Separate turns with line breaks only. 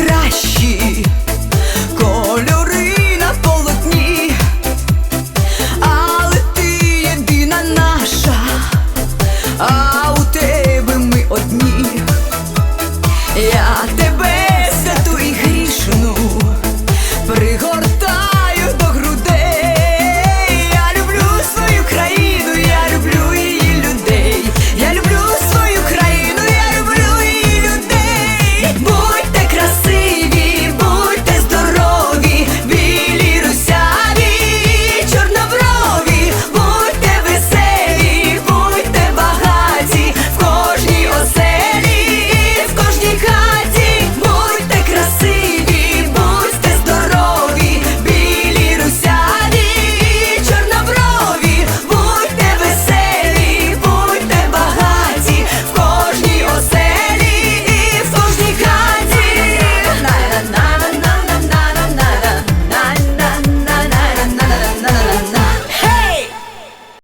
кращі кольори на полотні, але ти єдина наша, а у тебе ми одні. Я